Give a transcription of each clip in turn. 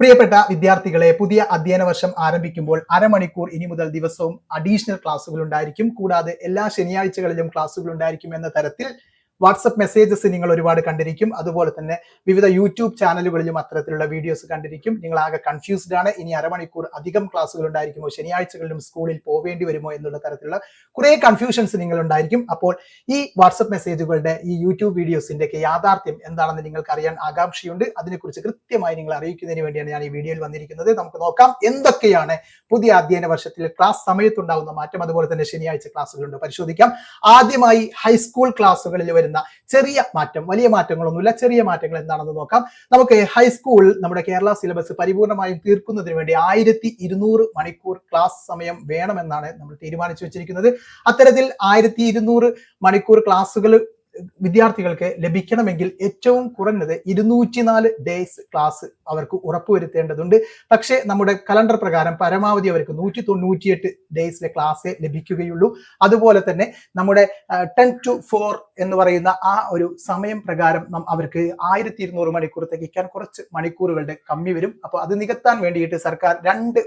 പ്രിയപ്പെട്ട വിദ്യാർത്ഥികളെ പുതിയ അധ്യയന വർഷം ആരംഭിക്കുമ്പോൾ അരമണിക്കൂർ ഇനി മുതൽ ദിവസവും അഡീഷണൽ ക്ലാസ്സുകൾ ഉണ്ടായിരിക്കും. കൂടാതെ എല്ലാ ശനിയാഴ്ചകളിലും ക്ലാസ്സുകൾ ഉണ്ടായിരിക്കും എന്ന തരത്തിൽ വാട്സപ്പ് മെസ്സേജസ് നിങ്ങൾ ഒരുപാട് കണ്ടിരിക്കും. അതുപോലെ തന്നെ വിവിധ യൂട്യൂബ് ചാനലുകളിലും അത്തരത്തിലുള്ള വീഡിയോസ് കണ്ടിരിക്കും. നിങ്ങൾ ആകെ കൺഫ്യൂസ്ഡ് ആണ്. ഇനി അരമണിക്കൂർ അധികം ക്ലാസ്സുകൾ ഉണ്ടായിരിക്കുമോ? ശനിയാഴ്ചകളിലും സ്കൂളിൽ പോവേണ്ടി വരുമോ എന്നുള്ള തരത്തിലുള്ള കുറെ കൺഫ്യൂഷൻസ് നിങ്ങൾ ഉണ്ടായിരിക്കും. അപ്പോൾ ഈ വാട്സപ്പ് മെസ്സേജുകളുടെ ഈ യൂട്യൂബ് വീഡിയോസിന്റെ ഒക്കെ യാഥാർത്ഥ്യം എന്താണെന്ന് നിങ്ങൾക്ക് അറിയാൻ ആകാംക്ഷയുണ്ട്. അതിനെക്കുറിച്ച് കൃത്യമായി നിങ്ങൾ അറിയിക്കുന്നതിന് വേണ്ടിയാണ് ഞാൻ ഈ വീഡിയോയിൽ വന്നിരിക്കുന്നത്. നമുക്ക് നോക്കാം എന്തൊക്കെയാണ് പുതിയ അധ്യയന വർഷത്തിൽ ക്ലാസ് സമയത്തുണ്ടാകുന്ന മാറ്റം. അതുപോലെ തന്നെ ശനിയാഴ്ച ക്ലാസ്സുകളുണ്ട്. പരിശോധിക്കാം. ആദ്യമായി ഹൈസ്കൂൾ ക്ലാസ്സുകളിൽ വരുന്ന ചെറിയ മാറ്റം വലിയ മാറ്റങ്ങളൊന്നുമില്ല. ചെറിയ മാറ്റങ്ങൾ എന്താണെന്ന് നോക്കാം. നമുക്ക് ഹൈസ്കൂൾ നമ്മുടെ കേരള സിലബസ് പരിപൂർണമായും തീർക്കുന്നതിന് വേണ്ടി ആയിരത്തി ഇരുന്നൂറ് മണിക്കൂർ ക്ലാസ് സമയം വേണമെന്നാണ് നമ്മൾ തീരുമാനിച്ചു വെച്ചിരിക്കുന്നത്. അത്തരത്തിൽ ആയിരത്തി ഇരുന്നൂറ് മണിക്കൂർ ക്ലാസ്സുകൾ വിദ്യാർത്ഥികൾക്ക് ലഭിക്കണമെങ്കിൽ ഏറ്റവും കുറഞ്ഞത് ഇരുന്നൂറ്റിനാല് ഡേയ്സ് ക്ലാസ് അവർക്ക് ഉറപ്പുവരുത്തേണ്ടതുണ്ട്. പക്ഷേ നമ്മുടെ കലണ്ടർ പ്രകാരം പരമാവധി അവർക്ക് നൂറ്റി തൊണ്ണൂറ്റിയെട്ട് ഡേയ്സിലെ ക്ലാസ് ലഭിക്കുകയുള്ളൂ. അതുപോലെ തന്നെ നമ്മുടെ ടെൻ ടു ഫോർ എന്ന് പറയുന്ന ആ ഒരു സമയം പ്രകാരം അവർക്ക് ആയിരത്തി ഇരുന്നൂറ് മണിക്കൂർ തികയ്ക്കാൻ കുറച്ച് മണിക്കൂറുകളുടെ കമ്മി വരും. അപ്പോൾ അത് നികത്താൻ വേണ്ടിയിട്ട് സർക്കാർ രണ്ട്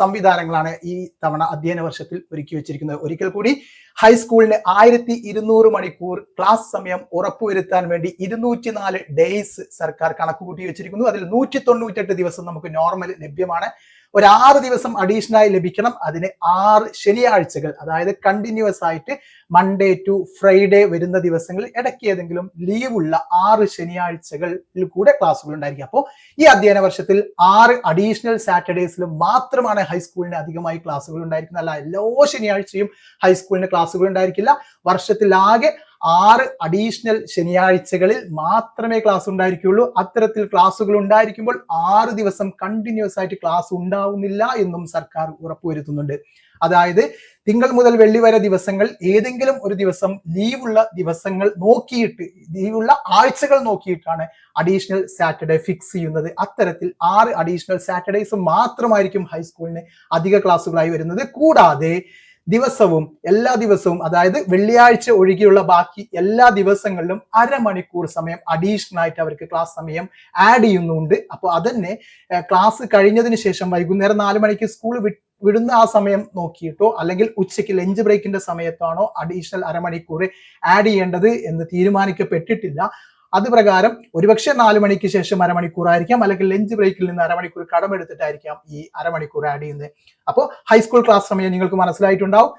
സംവിധാനങ്ങളാണ് ഈ തവണ അധ്യയന വർഷത്തിൽ ഒരുക്കി വെച്ചിരിക്കുന്നത്. ഒരിക്കൽ കൂടി ഹൈസ്കൂളിന് ആയിരത്തി ഇരുന്നൂറ് മണിക്കൂർ ക്ലാസ് സമയം ഉറപ്പുവരുത്താൻ വേണ്ടി ഇരുന്നൂറ്റിനാല് ഡേയ്സ് സർക്കാർ കണക്കുകൂട്ടി വെച്ചിരിക്കുന്നു. അതിൽ നൂറ്റി തൊണ്ണൂറ്റെട്ട് ദിവസം നമുക്ക് നോർമൽ ലഭ്യമാണ്. ഒരു ആറ് ദിവസം ആയി ലഭിക്കണം. അതിന് ആറ് ശനിയാഴ്ചകൾ അതായത് കണ്ടിന്യൂസ് ആയിട്ട് മൺഡേ ടു ഫ്രൈഡേ വരുന്ന ദിവസങ്ങളിൽ ഇടയ്ക്ക് ഏതെങ്കിലും ലീവുള്ള ആറ് ശനിയാഴ്ചകളിൽ കൂടെ ക്ലാസ്സുകൾ ഉണ്ടായിരിക്കും. അപ്പോൾ ഈ അധ്യയന വർഷത്തിൽ ആറ് അഡീഷണൽ സാറ്റർഡേസിൽ മാത്രമാണ് ഹൈസ്കൂളിന് അധികമായി ക്ലാസ്സുകൾ ഉണ്ടായിരിക്കുന്നത്. അല്ല എല്ലാ ശനിയാഴ്ചയും ഹൈസ്കൂളിന് ക്ലാസ്സുകൾ ഉണ്ടായിരിക്കില്ല. വർഷത്തിൽ ആകെ ആറ് അഡീഷണൽ ശനിയാഴ്ചകളിൽ മാത്രമേ ക്ലാസ് ഉണ്ടായിരിക്കുള്ളൂ. അത്തരത്തിൽ ക്ലാസ്സുകൾ ഉണ്ടായിരിക്കുമ്പോൾ ആറ് ദിവസം കണ്ടിന്യൂസ് ആയിട്ട് ക്ലാസ് ഉണ്ടാവുന്നില്ല എന്നും സർക്കാർ ഉറപ്പുവരുത്തുന്നുണ്ട്. അതായത് തിങ്കൾ മുതൽ വെള്ളി വരെ ദിവസങ്ങൾ ഏതെങ്കിലും ഒരു ദിവസം ലീവുള്ള ദിവസങ്ങൾ നോക്കിയിട്ട് ലീവുള്ള ആഴ്ചകൾ നോക്കിയിട്ടാണ് അഡീഷണൽ സാറ്റർഡേ ഫിക്സ് ചെയ്യുന്നത്. അത്തരത്തിൽ ആറ് അഡീഷണൽ സാറ്റർഡേസ് മാത്രമായിരിക്കും ഹൈസ്കൂളിന് അധിക ക്ലാസ്സുകളായി വരുന്നത്. കൂടാതെ ദിവസവും എല്ലാ ദിവസവും അതായത് വെള്ളിയാഴ്ച ഒഴികെയുള്ള ബാക്കി എല്ലാ ദിവസങ്ങളിലും അരമണിക്കൂർ സമയം അഡീഷണൽ ആയിട്ട് അവർക്ക് ക്ലാസ് സമയം ആഡ് ചെയ്യുന്നുണ്ട്. അപ്പോൾ അതന്നെ ക്ലാസ് കഴിഞ്ഞതിന് ശേഷം വൈകുന്നേരം നാല് മണിക്ക് സ്കൂൾ വിടുന്ന ആ സമയം നോക്കിയിട്ടോ അല്ലെങ്കിൽ ഉച്ചയ്ക്ക് ലഞ്ച് ബ്രേക്കിന്റെ സമയത്താണോ അഡീഷണൽ അരമണിക്കൂർ ആഡ് ചെയ്യേണ്ടത് എന്ന് തീരുമാനിക്കപ്പെട്ടിട്ടില്ല. അത് പ്രകാരം ഒരുപക്ഷെ നാല് മണിക്ക് ശേഷം അരമണിക്കൂർ ആയിരിക്കാം അല്ലെങ്കിൽ ലഞ്ച് ബ്രേക്കിൽ നിന്ന് അരമണിക്കൂർ കടമെടുത്തിട്ടായിരിക്കാം ഈ അരമണിക്കൂർ ആഡ് ചെയ്യുന്നത്. അപ്പോൾ ഹൈസ്കൂൾ ക്ലാസ് സമയം നിങ്ങൾക്ക് മനസ്സിലായിട്ടുണ്ടാവും.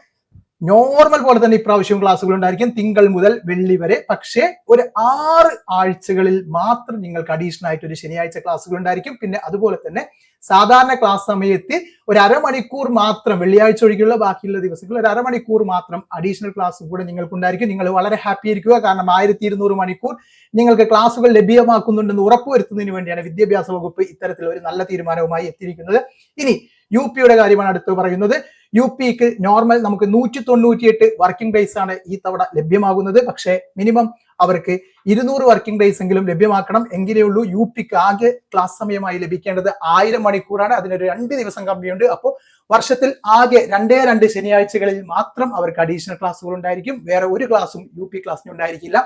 നോർമൽ പോലെ തന്നെ ഇപ്രാവശ്യം ക്ലാസ്സുകൾ ഉണ്ടായിരിക്കും. തിങ്കൾ മുതൽ വെള്ളി വരെ. പക്ഷേ ഒരു ആറ് ആഴ്ചകളിൽ മാത്രം നിങ്ങൾക്ക് അഡീഷണൽ ആയിട്ട് ഒരു ശനിയാഴ്ച ക്ലാസ്സുകൾ ഉണ്ടായിരിക്കും. പിന്നെ അതുപോലെ തന്നെ സാധാരണ ക്ലാസ് സമയത്ത് ഒരു അരമണിക്കൂർ മാത്രം വെള്ളിയാഴ്ച ഒഴികെയുള്ള ബാക്കിയുള്ള ദിവസങ്ങളിൽ ഒരു അരമണിക്കൂർ മാത്രം അഡീഷണൽ ക്ലാസ് കൂടെ നിങ്ങൾക്ക് ഉണ്ടായിരിക്കും. നിങ്ങൾ വളരെ ഹാപ്പി ആയിരിക്കുക. കാരണം ആയിരത്തി ഇരുന്നൂറ് മണിക്കൂർ നിങ്ങൾക്ക് ക്ലാസ്സുകൾ ലഭ്യമാക്കുന്നുണ്ടെന്ന് ഉറപ്പുവരുത്തുന്നതിന് വേണ്ടിയാണ് വിദ്യാഭ്യാസ വകുപ്പ് ഇത്തരത്തിൽ ഒരു നല്ല തീരുമാനവുമായി എത്തിയിരിക്കുന്നത്. ഇനി യു പിയുടെ കാര്യമാണ് അടുത്ത് പറയുന്നത്. യു പിക്ക് നോർമൽ നമുക്ക് നൂറ്റി തൊണ്ണൂറ്റിയെട്ട് വർക്കിംഗ് ഡേയ്സ് ആണ് ഈ തവണ ലഭ്യമാകുന്നത്. പക്ഷേ മിനിമം അവർക്ക് ഇരുന്നൂറ് വർക്കിംഗ് ഡേയ്സ് എങ്കിലും ലഭ്യമാക്കണം. എങ്കിലേ ഉള്ളൂ യു പിക്ക് ആകെ ക്ലാസ് സമയമായി ലഭിക്കേണ്ടത് ആയിരം മണിക്കൂറാണ്. അതിനൊരു രണ്ട് ദിവസം കമ്മിയുണ്ട്. അപ്പോൾ വർഷത്തിൽ ആകെ രണ്ടേ രണ്ട് ശനിയാഴ്ചകളിൽ മാത്രം അവർക്ക് അഡീഷണൽ ക്ലാസ്സുകൾ ഉണ്ടായിരിക്കും. വേറെ ഒരു ക്ലാസ്സും യു പി ക്ലാസ്സിന് ഉണ്ടായിരിക്കില്ല.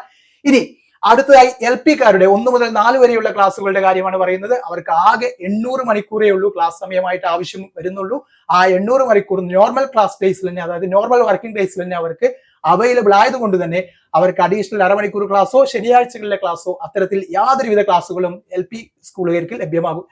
ഇനി അടുത്തതായി എൽ പിക്കാരുടെ ഒന്ന് മുതൽ നാല് വരെയുള്ള ക്ലാസ്സുകളുടെ കാര്യമാണ് പറയുന്നത്. അവർക്ക് ആകെ എണ്ണൂറ് മണിക്കൂറേ ഉള്ളൂ ക്ലാസ് സമയമായിട്ട് ആവശ്യം വരുന്നുള്ളൂ. ആ എണ്ണൂറ് മണിക്കൂർ നോർമൽ ക്ലാസ് ഡേയ്സിൽ തന്നെ അതായത് നോർമൽ വർക്കിംഗ് ഡേയ്സിൽ തന്നെ അവർക്ക് അവൈലബിൾ ആയതുകൊണ്ട് തന്നെ അവർക്ക് അഡീഷണൽ അരമണിക്കൂർ ക്ലാസ്സോ ശനിയാഴ്ചകളിലെ ക്ലാസ്സോ അത്തരത്തിൽ യാതൊരുവിധ ക്ലാസ്സുകളും എൽ പി സ്കൂളുകാർക്ക് ലഭ്യമാകും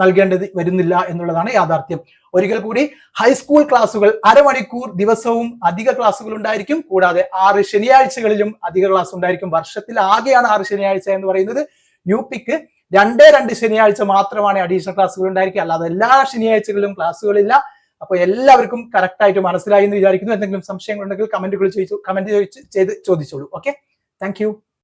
നൽകേണ്ടത് വരുന്നില്ല എന്നുള്ളതാണ് യാഥാർത്ഥ്യം. ഒരിക്കൽ കൂടി ഹൈസ്കൂൾ ക്ലാസ്സുകൾ അരമണിക്കൂർ ദിവസവും അധിക ക്ലാസ്സുകൾ ഉണ്ടായിരിക്കും. കൂടാതെ ആറ് ശനിയാഴ്ചകളിലും അധിക ക്ലാസ് ഉണ്ടായിരിക്കും. വർഷത്തിൽ ആകെയാണ് ആറ് ശനിയാഴ്ച എന്ന് പറയുന്നത്. യു പിക്ക് രണ്ടേ രണ്ട് ശനിയാഴ്ച മാത്രമാണ് അഡീഷണൽ ക്ലാസ്സുകൾ ഉണ്ടായിരിക്കുക. അല്ലാതെ എല്ലാ ശനിയാഴ്ചകളിലും ക്ലാസ്സുകളില്ല അപ്പൊ എല്ലാവർക്കും കറക്റ്റ് ആയിട്ട് മനസ്സിലായി എന്ന് വിചാരിക്കുന്നു. എന്തെങ്കിലും സംശയങ്ങളുണ്ടെങ്കിൽ കമന്റുകൾ ചോദിച്ചു കമന്റ് ചെയ്ത് ചോദിച്ചോളൂ. Okay thank